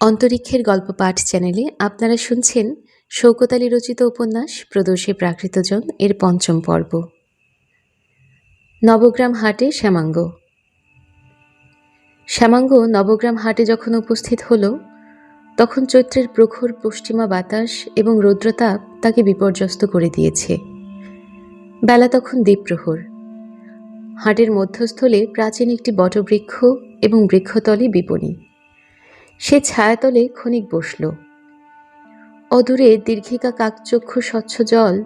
অন্তরিক্ষের গল্প পাঠ চ্যানেলে আপনারা শুনছেন শৌকত আলী রচিত উপন্যাস প্রদোষে প্রাকৃতজন এর পঞ্চম পর্ব। নবগ্রাম হাটে শ্যামাঙ্গ। শ্যামাঙ্গ নবগ্রাম হাটে যখন উপস্থিত হলো, তখন চৈত্রের প্রখর পশ্চিমা বাতাস এবং রৌদ্রতাপ তাকে বিপর্যস্ত করে দিয়েছে। বেলা তখন দ্বীপ্রহর হাটের মধ্যস্থলে প্রাচীন একটি বটবৃক্ষ এবং বৃক্ষতলে বিপণী। সে ছায়াতলে ক্ষণিক বসল। অদূরে দীর্ঘিকা কাকচক্ষু স্বচ্ছ জল,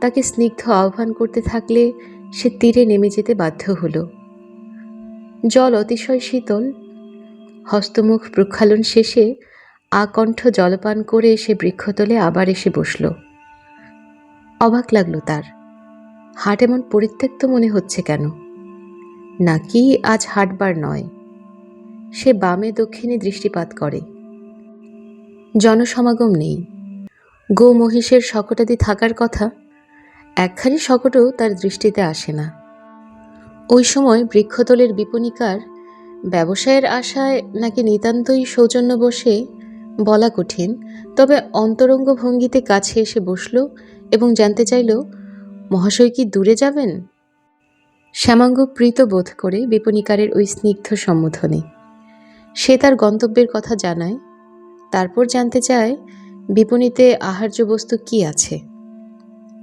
তাকে স্নিগ্ধ আহ্বান করতে থাকলে সে তীরে নেমে যেতে বাধ্য হলো। জল অতিশয় শীতল। হস্তমুখ প্রক্ষালন শেষে আকণ্ঠ জলপান করে সে বৃক্ষতলে আবার এসে বসল। অবাক লাগল তার। হাট এমন পরিত্যক্ত মনে হচ্ছে কেন? নাকি আজ হাটবার নয়? সে বামে দক্ষিণে দৃষ্টিপাত করে। জনসমাগম নেই। গো মহিষের শকটাদি থাকার কথা, একখানি শকটও তার দৃষ্টিতে আসে না। ওই সময় বৃক্ষতলের বিপণিকার ব্যবসায়ের আশায় নাকি নিতান্তই সৌজন্য বসে বলা কঠিন, তবে অন্তরঙ্গ ভঙ্গিতে কাছে এসে বসল এবং জানতে চাইল, মহাশয় কি দূরে যাবেন? শ্যামাঙ্গ প্রীত বোধ করে বিপণিকারের ওই স্নিগ্ধ সম্বোধনে সে তার গন্তব্যের কথা জানায়, তারপর জানতে চায়, বিপণীতে আহার্য বস্তু কি আছে?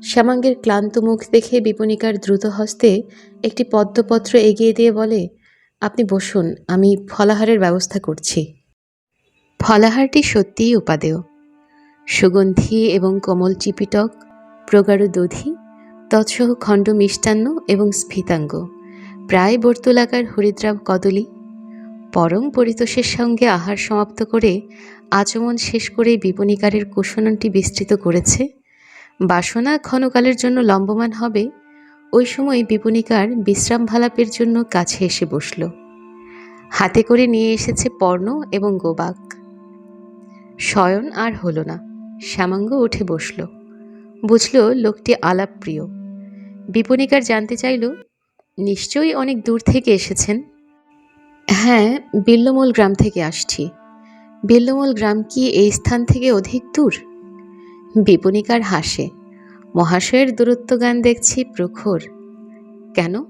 শ্যামাঙ্গের ক্লান্ত মুখ দেখে বিপণিকার দ্রুত হস্তে একটি পদ্মপত্র এগিয়ে দিয়ে বলে, আপনি বসুন, আমি ফলাহারের ব্যবস্থা করছি। ফলাহারটি সত্যিই উপাদেয়। সুগন্ধি এবং কোমল চিপিটক প্রগাঢ় দধি তৎসহ খণ্ড মিষ্টান্ন এবং স্ফীতাঙ্গ, প্রায় বর্তুলাকার হরিদ্রাব কদলী পরম পরিতোষের সঙ্গে আহার সমাপ্ত করে আচমন শেষ করে বিপণিকারের কুশনটি বিস্তৃত করেছে। বাসনা ক্ষণকালের জন্য লম্বমান হবে। ওই সময় বিপণিকার বিশ্রাম ভালাপের জন্য কাছে এসে বসল। হাতে করে নিয়ে এসেছে পর্ণ এবং গোবাক। শয়ন আর হলো না। শ্যামাঙ্গ উঠে বসল। বুঝল লোকটি আলাপপ্রিয়। বিপণিকার জানতে চাইল, নিশ্চয়ই অনেক দূর থেকে এসেছেন? হ্যাঁ বিল্লমূল গ্রাম থেকে আসছি। বিল্লমূল গ্রাম কি এই স্থান থেকে অধিক দূর? বিপণিকার হাসে। মহাশয়ের দূরত্ব গান দেখছি প্রখর। কেন?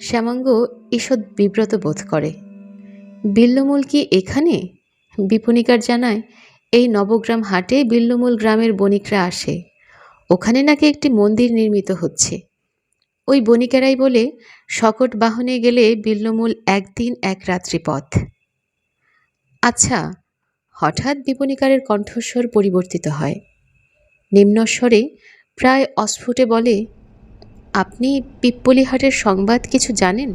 শ্যামাঙ্গ ঈষৎ বিব্রত বোধ করে। বিল্লমূল কি এখানে? বিপণিকার জানায়, এই নবগ্রাম হাটে বিল্লমূল গ্রামের বণিকরা আসে। ওখানে নাকি একটি মন্দির নির্মিত হচ্ছে। ওই বণিকেরাই বলে শকট বাহনে গেলে বিল্লমূল একদিন এক রাত্রি পথ আচ্ছা হঠাৎ বিপণিকারের কণ্ঠস্বর পরিবর্তিত হয়। নিম্নস্বরে প্রায় অস্ফুটে বলে, আপনি পিপ্পলিহাটের সংবাদ কিছু জানেন?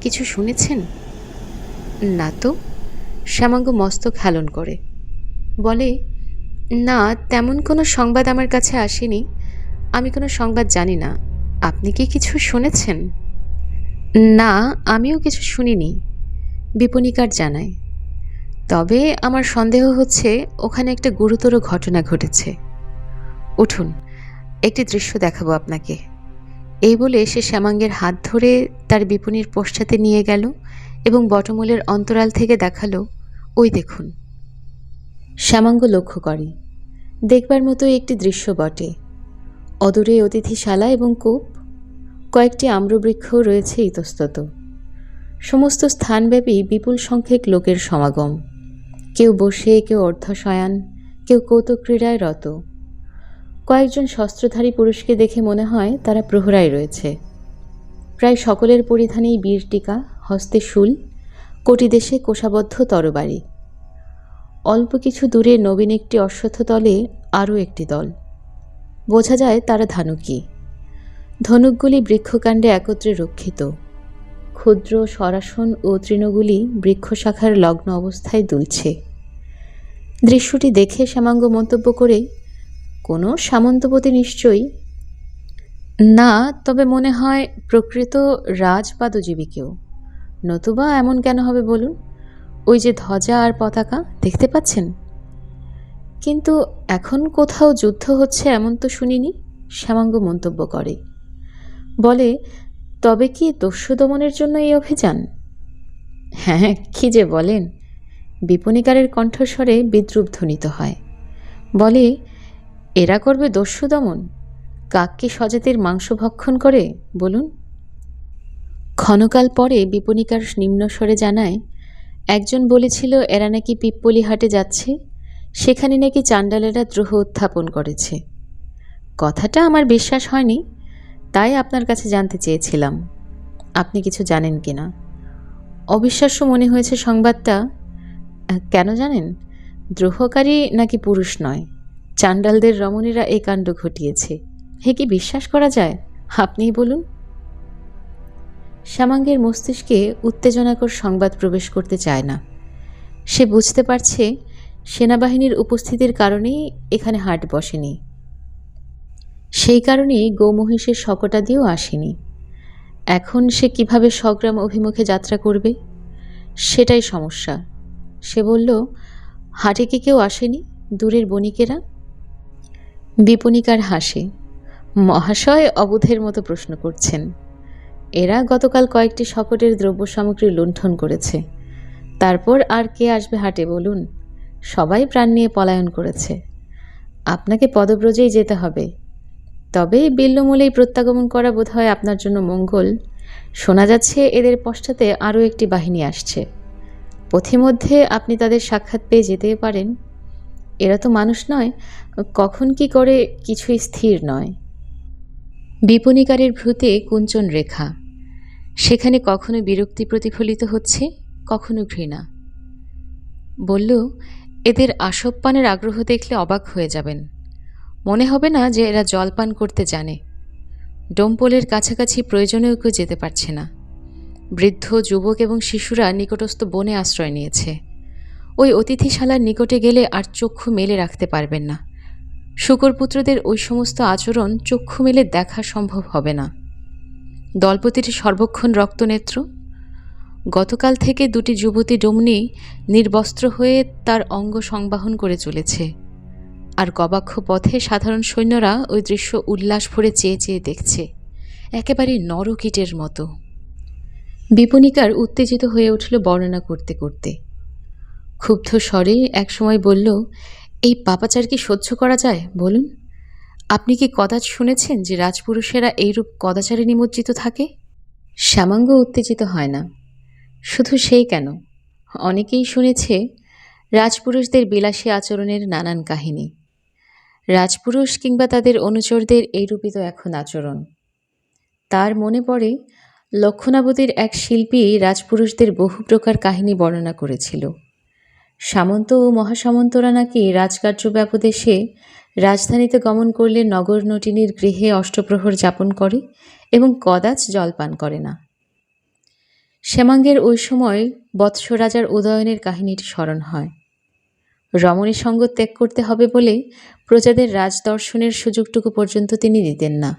কিছু শুনেছেন? না তো। শ্যামাঙ্গ মস্তক হেলন করে। বলে, না, তেমন কোনো সংবাদ আমার কাছে আসেনি। আমি কোনো সংবাদ জানি না। আপনি কি কিছু শুনেছেন? না, আমিও কিছু শুনিনি, বিপণিকার জানায়। তবে আমার সন্দেহ হচ্ছে, ওখানে একটা গুরুতর ঘটনা ঘটেছে। উঠুন, একটি দৃশ্য দেখাবো আপনাকে। এই বলে সে শ্যামাঙ্গের হাত ধরে তার বিপণীর পশ্চাতে নিয়ে গেল এবং বটমূলের অন্তরাল থেকে দেখাল, ওই দেখুন। শ্যামাঙ্গ লক্ষ্য করে, দেখবার মতো একটি দৃশ্য বটে। অদূরে অতিথিশালা এবং কূপ কয়েকটি আম্রবৃক্ষও রয়েছে ইতস্তত। সমস্ত স্থানব্যাপী বিপুল সংখ্যক লোকের সমাগম। কেউ বসে, কেউ অর্ধশয়ান, কেউ কৌতুক ক্রীড়ায় রত। কয়েকজন শস্ত্রধারী পুরুষকে দেখে মনে হয় তারা প্রহরায় রয়েছে। প্রায় সকলের পরিধানেই বীর টিকা, হস্তে শুল কোটিদেশে কোষাবদ্ধ তরবারি। অল্প কিছু দূরে নবীন একটি অশ্বত্থ দলে আরও একটি দল। বোঝা যায় তারা ধানুকি। ধনুকগুলি বৃক্ষকাণ্ডে একত্রে রক্ষিত। ক্ষুদ্র সরাসন ও তৃণগুলি বৃক্ষশাখার লগ্ন অবস্থায় দুলছে। দৃশ্যটি দেখে শ্যামাঙ্গ মন্তব্য করে, কোনো সামন্তপতি নিশ্চয়ই? না, তবে মনে হয় প্রকৃত রাজপাদজীবী কেউ নতুবা এমন কেন হবে বলুন? ওই যে ধ্বজা আর পতাকা, দেখতে পাচ্ছেন? কিন্তু এখন কোথাও যুদ্ধ হচ্ছে এমন তো শুনিনি, শ্যামাঙ্গ মন্তব্য করে। বলে, তবে কি দস্যু দমনের জন্য এই অভিযান? হ্যাঁ কি যে বলেন? বিপণিকারের কণ্ঠস্বরে বিদ্রুপ ধ্বনিত হয়। বলে, এরা করবে দস্যু দমন কাককে স্বজাতির মাংস ভক্ষণ করে, বলুন? ক্ষণকাল পরে বিপণিকার নিম্নস্বরে জানায়, একজন বলেছিল এরা নাকি পিপ্পলি হাটে যাচ্ছে, সেখানে নাকি চাণ্ডালেরা দ্রোহ উত্থাপন করেছে। কথাটা আমার বিশ্বাস হয়নি তাই আপনার কাছে জানতে চেয়েছিলাম। আপনি কিছু জানেন কি না? অবিশ্বাস্য মনে হয়েছে সংবাদটা। কেন জানেন? দ্রোহকারী নাকি পুরুষ নয়? চাণ্ডালদের রমণীরা এই কাণ্ড ঘটিয়েছে। হে কি বিশ্বাস করা যায়? আপনিই বলুন। শ্যামাঙ্গের মস্তিষ্কে উত্তেজনাকর সংবাদ প্রবেশ করতে চায় না। সে বুঝতে পারছে সেনাবাহিনীর উপস্থিতির কারণেই এখানে হাট বসেনি। সেই কারণেই গৌমহিষের শকটা দিয়েও আসেনি। এখন সে কীভাবে স্বগ্রাম অভিমুখে যাত্রা করবে? সেটাই সমস্যা। সে বলল, হাটে কি কেউ আসেনি, দূরের বণিকেরা? বিপণিকার হাসে। মহাশয় অবুধের মতো প্রশ্ন করছেন। এরা গতকাল কয়েকটি শকটের দ্রব্য সামগ্রী লুণ্ঠন করেছে। তারপর আর কে আসবে হাটে, বলুন? সবাই প্রাণ নিয়ে পলায়ন করেছে। আপনাকে পদব্রজেই যেতে হবে। তবে বিল্লমূলেই প্রত্যাগমন করা বোধহয় আপনার জন্য মঙ্গল। শোনা যাচ্ছে এদের পশ্চাতে আরও একটি বাহিনী আসছে। পথিমধ্যে আপনি তাদের সাক্ষাৎ পেয়ে যেতে পারেন। এরা তো মানুষ নয়, কখন কি করে কিছুই স্থির নয়। বিপণিকারের ভ্রুতে কুঞ্চন রেখা। সেখানে কখনো বিরক্তি প্রতিফলিত হচ্ছে, কখনো ঘৃণা। বলল, এদের আসবপানের আগ্রহ দেখলে অবাক হয়ে যাবেন। মনে হবে না যে এরা জলপান করতে জানে। ডোমপোলের কাছাকাছি প্রয়োজনেও কেউ যেতে পারছে না। বৃদ্ধ, যুবক এবং শিশুরা নিকটস্থ বনে আশ্রয় নিয়েছে। ওই অতিথিশালার নিকটে গেলে আর চক্ষু মেলে রাখতে পারবেন না। শুকরপুত্রদের ওই সমস্ত আচরণ চক্ষু মেলে দেখা সম্ভব হবে না। দলপতির সর্বক্ষণ রক্তনেত্র। গতকাল থেকে দুটি যুবতী ডমনি নির্বস্ত্র হয়ে তার অঙ্গ সংবাহন করে চলেছে। আর গবাক্ষ পথে সাধারণ সৈন্যরা ওই দৃশ্য উল্লাস ভরে চেয়ে চেয়ে দেখছে। একেবারে নরকীটের মতো। বিপণিকার উত্তেজিত হয়ে উঠল বর্ণনা করতে করতে। ক্ষুব্ধ স্বরে একসময় বলল, এই পাপাচার কি সহ্য করা যায়? বলুন। আপনি কি কদাচ শুনেছেন যে রাজপুরুষেরা এইরূপ কদাচারে নিমজ্জিত থাকে? শ্যামাঙ্গ উত্তেজিত হয় না। শুধু সেই কেন? অনেকেই শুনেছে রাজপুরুষদের বিলাসী আচরণের নানান কাহিনী। রাজপুরুষ কিংবা তাদের অনুচরদের এইরূপিত এখন আচরণ। তার মনে পড়ে, লক্ষণাবতীর এক শিল্পী রাজপুরুষদের বহু প্রকার কাহিনী বর্ণনা করেছিল। সামন্ত ও মহাসামন্তরা নাকি রাজকার্য ব্যাপদেশে রাজধানীতে গমন করলে নগর নটিনীর গৃহে অষ্টপ্রহর যাপন করে এবং কদাচ জলপান করে না। শ্যামাঙ্গের ওই সময় বৎস রাজার উদয়নের কাহিনীটি স্মরণ হয়। রমণী সঙ্গ ত্যাগ করতে হবে বলে প্রজাদের রাজদর্শনের সুযোগটুকু পর্যন্ত তিনি দিতেন না।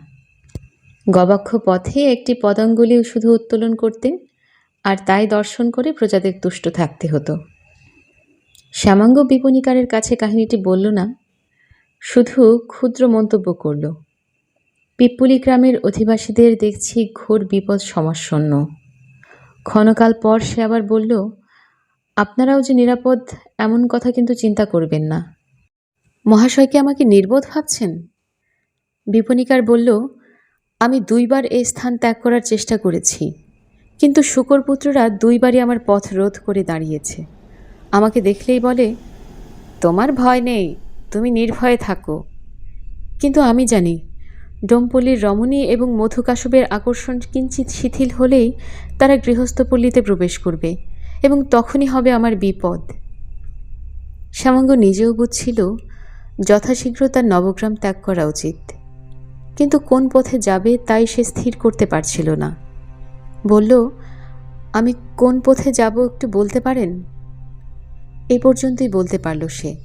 গবাক্ষ পথে একটি পদাঙ্গুলিও শুধু উত্তোলন করতেন, আর তাই দর্শন করে প্রজাদের তুষ্ট থাকতে হতো। শ্যামাঙ্গ বিপণিকারের কাছে কাহিনীটি বলল না, শুধু ক্ষুদ্র মন্তব্য করল, পিপ্পুলি গ্রামের অধিবাসীদের দেখছি ঘোর বিপদ সমাসন্ন। ক্ষণকাল পর সে আবার বলল, আপনারাও যে নিরাপদ, এমন কথা কিন্তু চিন্তা করবেন না। মহাশয়কে আমাকে নির্বোধ ভাবছেন? বিপণিকার বলল, আমি দুইবার এই স্থান ত্যাগ করার চেষ্টা করেছি, কিন্তু শুকরপুত্ররা দুইবারই আমার পথ রোধ করে দাঁড়িয়েছে। আমাকে দেখলেই বলে, তোমার ভয় নেই, তুমি নির্ভয়ে থাকো। কিন্তু আমি জানি, ডোমপল্লির রমণী এবং মধুকাসবের আকর্ষণ কিঞ্চিত শিথিল হলেই তারা গৃহস্থপল্লীতে প্রবেশ করবে এবং তখনই হবে আমার বিপদ। শ্যামাঙ্গ নিজেও বুঝছিল যথাশীঘ্র তার নবগ্রাম ত্যাগ করা উচিত। কিন্তু কোন পথে যাবে তাই সে স্থির করতে পারছিল না। বলল, আমি কোন পথে যাব একটু বলতে পারেন? এ পর্যন্তই বলতে পারল সে।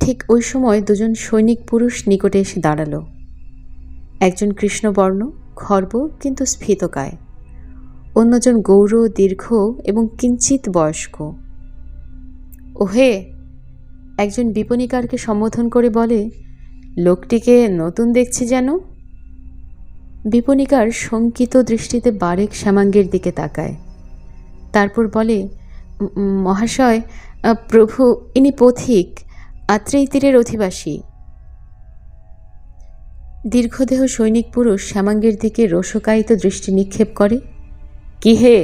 ঠিক ওই সময় দুজন সৈনিক পুরুষ নিকটে এসে দাঁড়াল। একজন কৃষ্ণবর্ণ, খর্ব কিন্তু স্ফীতকায়। অন্যজন গৌর, দীর্ঘ এবং কিঞ্চিত বয়স্ক। ওহে একজন বিপণিকারকে সম্বোধন করে বলে, লোকটিকে নতুন দেখছি যেন? বিপণিকার শঙ্কিত দৃষ্টিতে বারেক শ্যামাঙ্গের দিকে তাকায়। তারপর বলে মহাশয় প্রভু, ইনি পথিক, আত্রেয় তীরের অধিবাসী। দীর্ঘদেহ সৈনিক পুরুষ শ্যামাঙ্গের দিকে রোষকায়িত দৃষ্টি নিক্ষেপ করে, কি হে?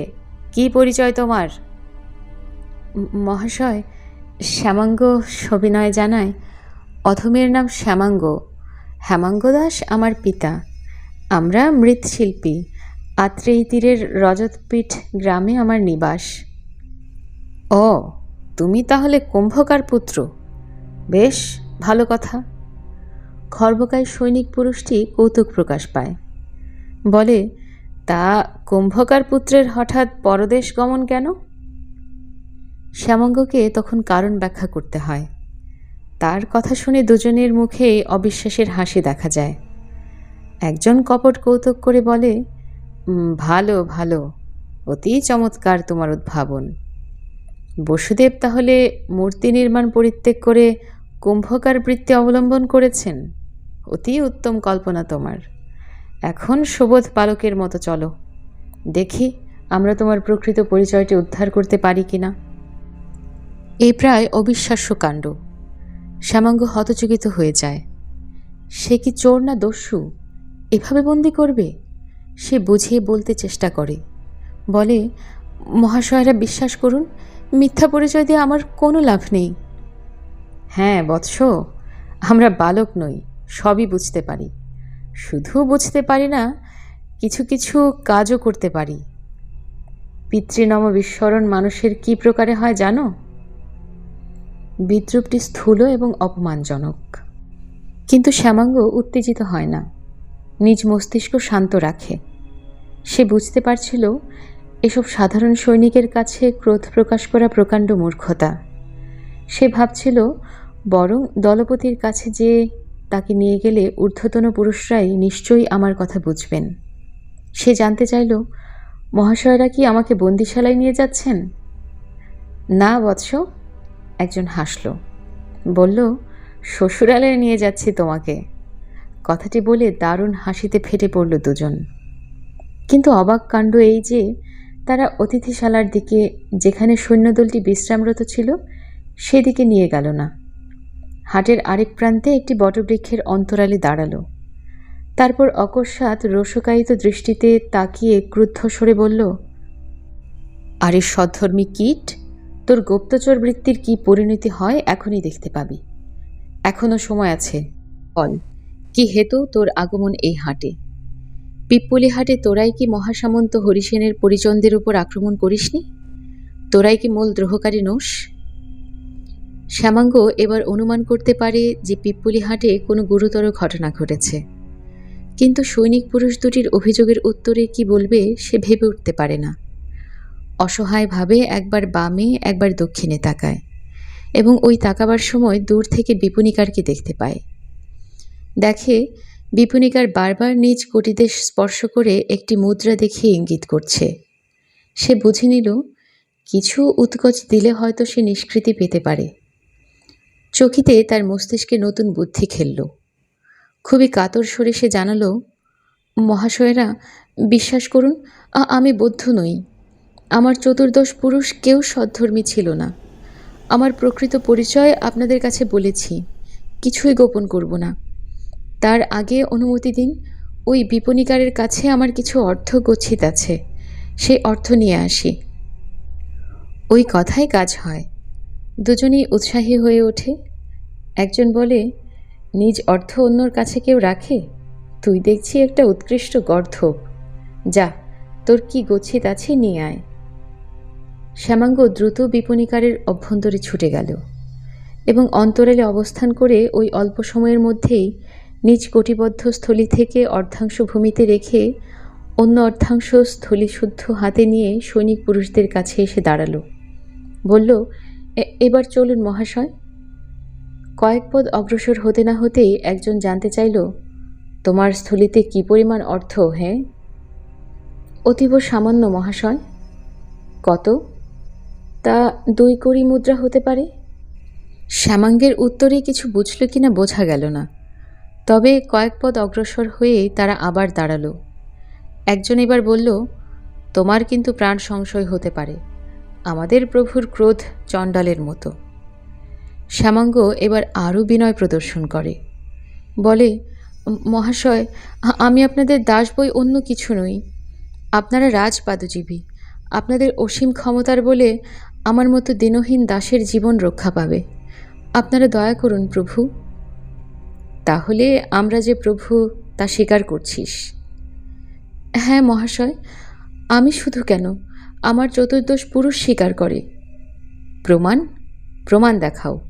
কি পরিচয় তোমার? মহাশয় শ্যামাঙ্গ সবিনয় জানায়, অধমের নাম শ্যামাঙ্গ। হেমাঙ্গ দাস আমার পিতা। আমরা মৃৎশিল্পী। আত্রেয় তীরের রজতপীঠ গ্রামে আমার নিবাস। ও, তুমি তাহলে কুম্ভকার পুত্র। বেশ, ভালো কথা খর্বকায় সৈনিক পুরুষটি কৌতুক প্রকাশ পায়। বলে, তা কুম্ভকার পুত্রের হঠাৎ পরদেশ গমন কেন? শ্যামঙ্গকে তখন কারণ ব্যাখ্যা করতে হয়। তার কথা শুনে দুজনের মুখে অবিশ্বাসের হাসি দেখা যায়। একজন কপট কৌতুক করে বলে ভালো ভালো, অতি চমৎকার তোমার উদ্ভাবন। বসুদেব তাহলে মূর্তি নির্মাণ পরিত্যাগ করে কুম্ভকার বৃত্তি অবলম্বন করেছেন? অতি উত্তম কল্পনা তোমার। এখন সুবোধ পালকের মতো চলো। দেখি আমরা তোমার প্রকৃত পরিচয়টি উদ্ধার করতে পারি কিনা। এই প্রায় অবিশ্বাস্য কাণ্ড। শ্যামাঙ্গ হতচকিত হয়ে যায়। সে কি চোর না দস্যু? এভাবে বন্দি করবে? সে বুঝিয়ে বলতে চেষ্টা করে। বলে, মহাশয়রা বিশ্বাস করুন, মিথ্যা পরিচয় দিয়ে আমার কোনো লাভ নেই। হ্যাঁ বৎস, আমরা বালক নই, সবই বুঝতে পারি। শুধু বুঝতে পারি না, কিছু কিছু কাজও করতে পারি। পিতৃনম বিস্মরণ মানুষের কি প্রকারে হয় জানো? বিদ্রুপটি স্থূল এবং অপমানজনক। কিন্তু শ্যামাঙ্গ উত্তেজিত হয় না। নিজ মস্তিষ্ক শান্ত রাখে। সে বুঝতে পারছিল এসব সাধারণ সৈনিকের কাছে ক্রোধ প্রকাশ করা প্রকাণ্ড মূর্খতা। সে ভাবছিল, বরং দলপতির কাছে যে তাকে নিয়ে গেলে ঊর্ধ্বতন পুরুষরাই নিশ্চয়ই আমার কথা বুঝবেন সে জানতে চাইল, মহাশয়রা কি আমাকে বন্দিশালায় নিয়ে যাচ্ছেন? না বৎস। একজন হাসল। বলল, শ্বশুরালয়ে নিয়ে যাচ্ছি তোমাকে। কথাটি বলে দারুণ হাসিতে ফেটে পড়ল দুজন। কিন্তু অবাক কাণ্ড এই যে, তারা অতিথিশালার দিকে, যেখানে সৈন্যদলটি বিশ্রামরত ছিল, সেদিকে নিয়ে গেল না। হাটের আরেক প্রান্তে একটি বটবৃক্ষের অন্তরালে দাঁড়াল। তারপর অকস্মাৎ রোষকায়িত দৃষ্টিতে তাকিয়ে ক্রুদ্ধ স্বরে বলল, আরে সদ্ধর্মী কীট তোর গুপ্তচর বৃত্তির কি পরিণতি হয় এখনই দেখতে পাবি। এখনও সময় আছে। বল, কি হেতু তোর আগমন এই হাটে? পিপ্পলি হাটে তোরাই কি মহাসামন্ত হরিসেনের পরিজনদের উপর আক্রমণ করিসনি? তোরাই কি মূল দ্রোহকারী নোস শ্যামাঙ্গ এবার অনুমান করতে পারে যে পিপ্পলি হাটে কোনো গুরুতর ঘটনা ঘটেছে। কিন্তু সৈনিক পুরুষ দুটির অভিযোগের উত্তরে কি বলবে সে ভেবে উঠতে পারে না। অসহায়ভাবে একবার বামে, একবার দক্ষিণে তাকায় এবং ওই তাকাবার সময় দূর থেকে বিপুনিকারকে দেখতে পায়। দেখে বিপুনিকার বারবার নিজ কটিদেশ স্পর্শ করে একটি মুদ্রা দেখিয়ে ইঙ্গিত করছে। সে বুঝে নিল, কিছু উৎকোচ দিলে হয়তো সে নিষ্কৃতি পেতে পারে। চকিতে তার মস্তিষ্কে নতুন বুদ্ধি খেলল। খুবই কাতর সরে সে জানালো, মহাশয়েরা, বিশ্বাস করুন আমি বৌদ্ধ নই। আমার চতুর্দশ পুরুষ কেউ সদ্ধর্মী ছিল না। আমার প্রকৃত পরিচয় আপনাদের কাছে বলেছি, কিছুই গোপন করব না। তার আগে অনুমতি দিন, ওই বিপণিকারের কাছে আমার কিছু অর্থ গচ্ছিত আছে সেই অর্থ নিয়ে আসি। ওই কথাই কাজ হয়। দুজনেই উৎসাহী হয়ে ওঠে। একজন বলে, নিজ অর্থ অন্যর কাছে কেউ রাখে? তুই দেখছি একটা উৎকৃষ্ট গর্ধব। যা, তোর কি গচ্ছিত আছে নিয়ে আয়। শ্যামাঙ্গ দ্রুত বিপণিকারের অভ্যন্তরে ছুটে গেল এবং অন্তরালে অবস্থান করে ওই অল্প সময়ের মধ্যেই নিজ কটিবদ্ধ স্থলী থেকে অর্ধাংশ ভূমিতে রেখে অন্য অর্ধাংশ স্থলীশুদ্ধ হাতে নিয়ে সৈনিক পুরুষদের কাছে এসে দাঁড়াল। বলল, "এ- এবার চলুন মহাশয়। কয়েক পদ অগ্রসর হতে না হতেই একজন জানতে চাইল, তোমার স্থলিতে কি পরিমাণ অর্থ হ্যাঁ? অতীব সামান্য মহাশয়। কত? তা দুই কড়ি মুদ্রা হতে পারে? শ্যামাঙ্গের উত্তরে কিছু বুঝল কিনা বোঝা গেল না। তবে কয়েক পদ অগ্রসর হয়ে তারা আবার দাঁড়াল। একজন এবার বলল, তোমার কিন্তু প্রাণ সংশয় হতে পারে। আমাদের প্রভুর ক্রোধ চণ্ডালের মতো। শ্যামাঙ্গ এবার আরও বিনয় প্রদর্শন করে। বলে, মহাশয় আমি আপনাদের দাস বই অন্য কিছু নই। আপনারা রাজপাদজীবী। আপনাদের অসীম ক্ষমতার বলে আমার মতো দিনহীন দাসের জীবন রক্ষা পাবে। আপনারা দয়া করুন প্রভু। তাহলে আমরা যে প্রভু, তা স্বীকার করছিস। হ্যাঁ মহাশয়, আমি শুধু কেন? আমার চতুর্দশ পুরুষ স্বীকার করে। প্রমাণ? প্রমাণ দেখাও।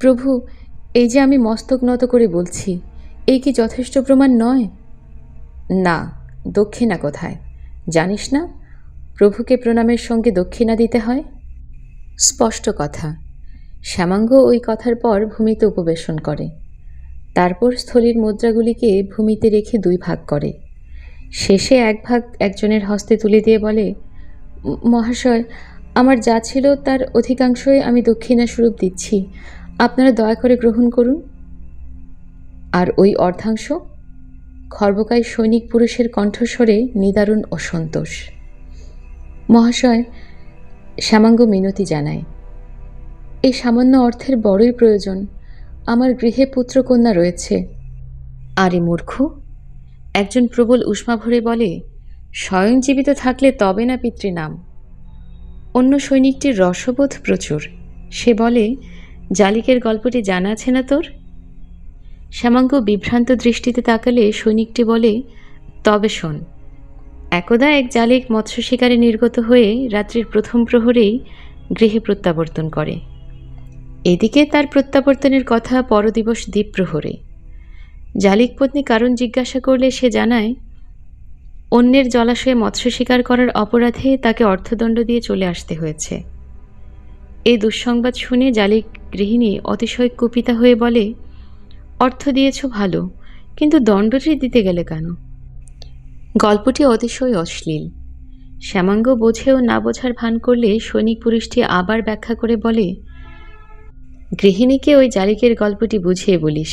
প্রভু, এই যে আমি মস্তক নত করে বলছি, এই কি যথেষ্ট প্রমাণ নয়? না, দক্ষিণা কোথায়? জানিস না? প্রভুকে প্রণামের সঙ্গে দক্ষিণা দিতে হয়? স্পষ্ট কথা। শ্যামাঙ্গ ওই কথার পর ভূমিতে উপবেশন করে। তারপর স্থলীর মুদ্রাগুলিকে ভূমিতে রেখে দুই ভাগ করে। শেষে এক ভাগ একজনের হস্তে তুলে দিয়ে বলে মহাশয়, আমার যা ছিল তার অধিকাংশই আমি দক্ষিণা স্বরূপ দিচ্ছি। আপনারা দয়া করে গ্রহণ করুন। আর ওই অর্ধাংশ? খর্বকায় সৈনিক পুরুষের কণ্ঠস্বরে নিদারুণ অসন্তোষ। মহাশয় শ্যামাঙ্গ মিনতি জানায় এই সামান্য অর্থের বড়ই প্রয়োজন, আমার গৃহে পুত্রকন্যা রয়েছে। আরে মূর্খ, একজন প্রবল উষ্মা ভরে বলে, স্বয়ং জীবিত থাকলে তবে না পিতৃনাম। অন্য সৈনিকটির রসবোধ প্রচুর। সে বলে, জালিকের গল্পটি জানা আছে না তোর? শ্যামাঙ্গ বিভ্রান্ত দৃষ্টিতে তাকালে সৈনিকটি বলে, তবে শোন একদা এক জালিক মৎস্য শিকারে নির্গত হয়ে রাত্রির প্রথম প্রহরেই গৃহে প্রত্যাবর্তন করে। এদিকে তার প্রত্যাবর্তনের কথা পরদিবস দ্বীপ প্রহরে। জালিক পত্নী কারণ জিজ্ঞাসা করলে সে জানায়, অন্যের জলাশয়ে মৎস্য শিকার করার অপরাধে তাকে অর্থদণ্ড দিয়ে চলে আসতে হয়েছে। এই দুঃসংবাদ শুনে জালিক গৃহিণী অতিশয় কুপিতা হয়ে বলে, অর্থ দিয়েছ ভালো, কিন্তু দণ্ডটি দিতে গেলে কেন? গল্পটি অতিশয় অশ্লীল। শ্যামাঙ্গ বোঝেও না বোঝার ভান করলে সৈনিক পুরুষটি আবার ব্যাখ্যা করে বলে, গৃহিণীকে ওই জালিকের গল্পটি বুঝিয়ে বলিস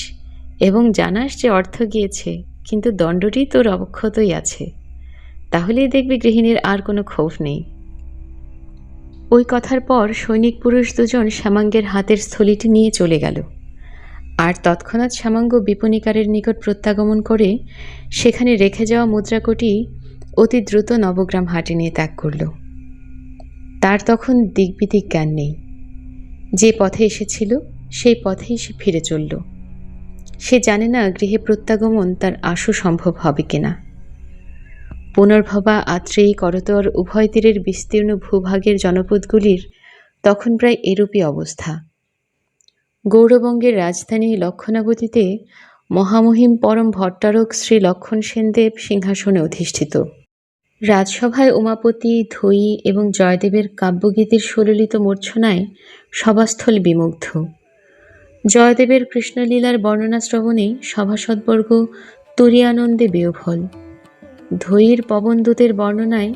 এবং জানাস যে অর্থ গিয়েছে, কিন্তু দণ্ডটি তোর অবক্ষতই আছে। তাহলেই দেখবি গৃহিণীর আর কোনো ক্ষোভ নেই ওই কথার পর সৈনিক পুরুষ দুজন শ্যামাঙ্গের হাতের স্থলিটি নিয়ে চলে গেল। আর তৎক্ষণাৎ শ্যামাঙ্গ বিপণিকারের নিকট প্রত্যাগমন করে সেখানে রেখে যাওয়া মুদ্রাকটি অতি দ্রুত নবগ্রাম হাটে নিয়ে ত্যাগ করল। তার তখন দিকবিদিক জ্ঞান নেই। যে পথে এসেছিল, সেই পথেই সে ফিরে চলল। সে জানে না গৃহে প্রত্যাগমন তার আশু সম্ভব হবে কিনা। পুনর্ভবা আত্রেয়ী করতর উভয় তীরের বিস্তীর্ণ ভূভাগের জনপদগুলির তখন প্রায় এরূপই অবস্থা। গৌরবঙ্গের রাজধানী লক্ষণাবতীতে মহামহিম পরম ভট্টারক শ্রী লক্ষণ সেনদেব সিংহাসনে অধিষ্ঠিত। রাজসভায় উমাপতি ধৈ এবং জয়দেবের কাব্যগীতির সুললিত মূর্ছনায় সভাস্থল বিমুগ্ধ। জয়দেবের কৃষ্ণলীলার বর্ণনা শ্রবণে সভাসদবর্গ তুরিয়ানন্দে বিহ্বল ধৈর পবনদূতের বর্ণনায়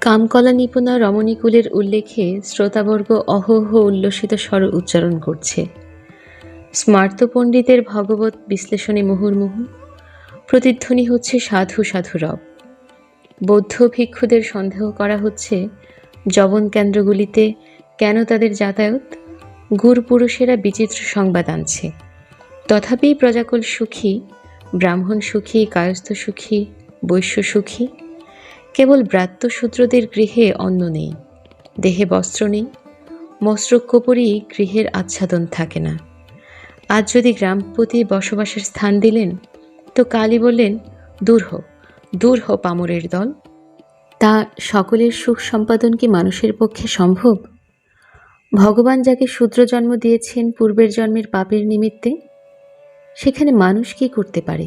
কামকলা নিপুণা রমণীকুলের উল্লেখে শ্রোতাবর্গ অহোহ উল্লসিত স্বর উচ্চারণ করছে। স্মার্ত পণ্ডিতের ভগবত বিশ্লেষণে মুহুর্মুহু প্রতিধ্বনি হচ্ছে সাধু সাধু রব। বৌদ্ধ ভিক্ষুদের সন্দেহ করা হচ্ছে, জবন কেন্দ্রগুলিতে কেন তাদের যাতায়াত? গুর পুরুষেরা বিচিত্র সংবাদ আনছে। তথাপি প্রজাকুল সুখী, ব্রাহ্মণ সুখী, কায়স্থ সুখী, বৈশ্য সুখী। কেবল ব্রাত্যশূদ্রদের গৃহে অন্ন নেই, দেহে বস্ত্র নেই মস্ত্রক্যপরই গৃহের আচ্ছাদন থাকে না। আজ যদি গ্রামপতি বসবাসের স্থান দিলেন, তো কালী বললেন, দূর হো দূর হো পামরের দল। তা সকলের সুখ সম্পাদন কি মানুষের পক্ষে সম্ভব? ভগবান যাকে শূদ্র জন্ম দিয়েছেন পূর্বের জন্মের পাপের নিমিত্তে, সেখানে মানুষ কি করতে পারে?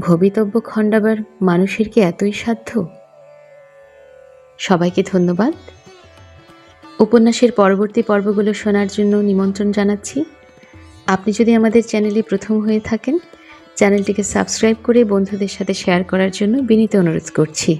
ভবিতব্য খণ্ডাবার মানুষের কি এতই সাধ্য? সবাইকে ধন্যবাদ। উপন্যাসের পরবর্তী পর্বগুলো শোনার জন্য নিমন্ত্রণ জানাচ্ছি। আপনি যদি আমাদের চ্যানেলে প্রথম হয়ে থাকেন, চ্যানেলটিকে সাবস্ক্রাইব করে বন্ধুদের সাথে শেয়ার করার জন্য বিনীত অনুরোধ করছি।